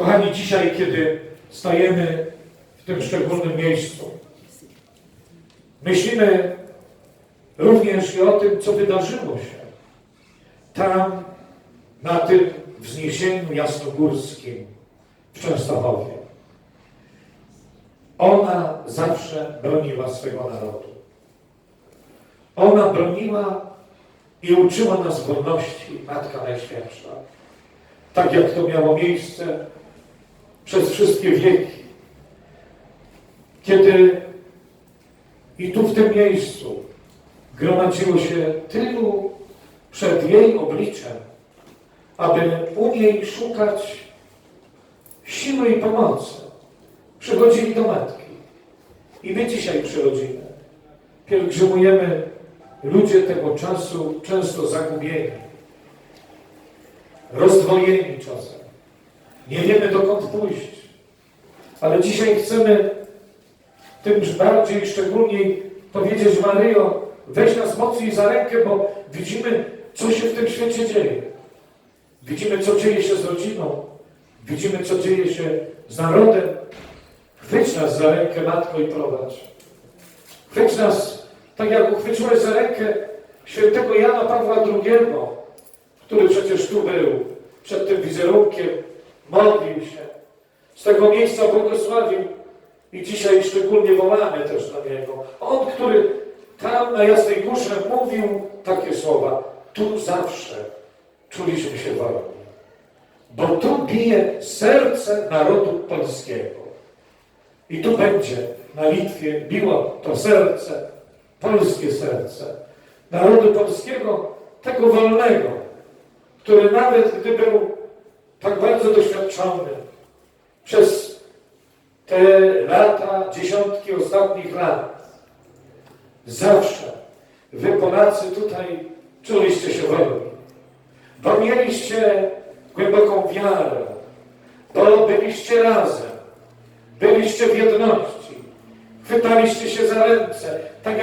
Kochani, dzisiaj, kiedy stajemy w tym szczególnym miejscu, myślimy również i o tym, co wydarzyło się tam, na tym wzniesieniu jasnogórskim w Częstochowie. Ona zawsze broniła swego narodu. Ona broniła i uczyła nas wolności, Matka Najświętsza. Tak jak to miało miejsce przez wszystkie wieki. Kiedy i tu w tym miejscu gromadziło się tylu przed jej obliczem, aby u niej szukać siły i pomocy. Przychodzili do Matki. I my dzisiaj przychodzimy. Pielgrzymujemy ludzie tego czasu, często zagubieni, rozdwojeni czasem. Nie wiemy dokąd pójść. Ale dzisiaj chcemy tym bardziej szczególniej powiedzieć Maryjo, weź nas mocniej za rękę, bo widzimy, co się w tym świecie dzieje. Widzimy, co dzieje się z rodziną. Widzimy, co dzieje się z narodem. Chwyć nas za rękę, Matko, i prowadź. Chwyć nas, tak jak uchwyciłeś za rękę świętego Jana Pawła II, który przecież tu był, przed tym wizerunkiem, tego miejsca błogosławił i dzisiaj szczególnie wołamy też na Niego. On, który tam na Jasnej Górze mówił takie słowa. Tu zawsze czuliśmy się wolni. Bo tu bije serce narodu polskiego. I tu będzie na Litwie biło to serce, polskie serce, narodu polskiego, tego wolnego, który nawet gdy był tak bardzo doświadczony przez te lata, dziesiątki ostatnich lat, zawsze wy Polacy tutaj czuliście się wolni, bo mieliście głęboką wiarę, bo byliście razem, byliście w jedności, chwytaliście się za ręce, tak jak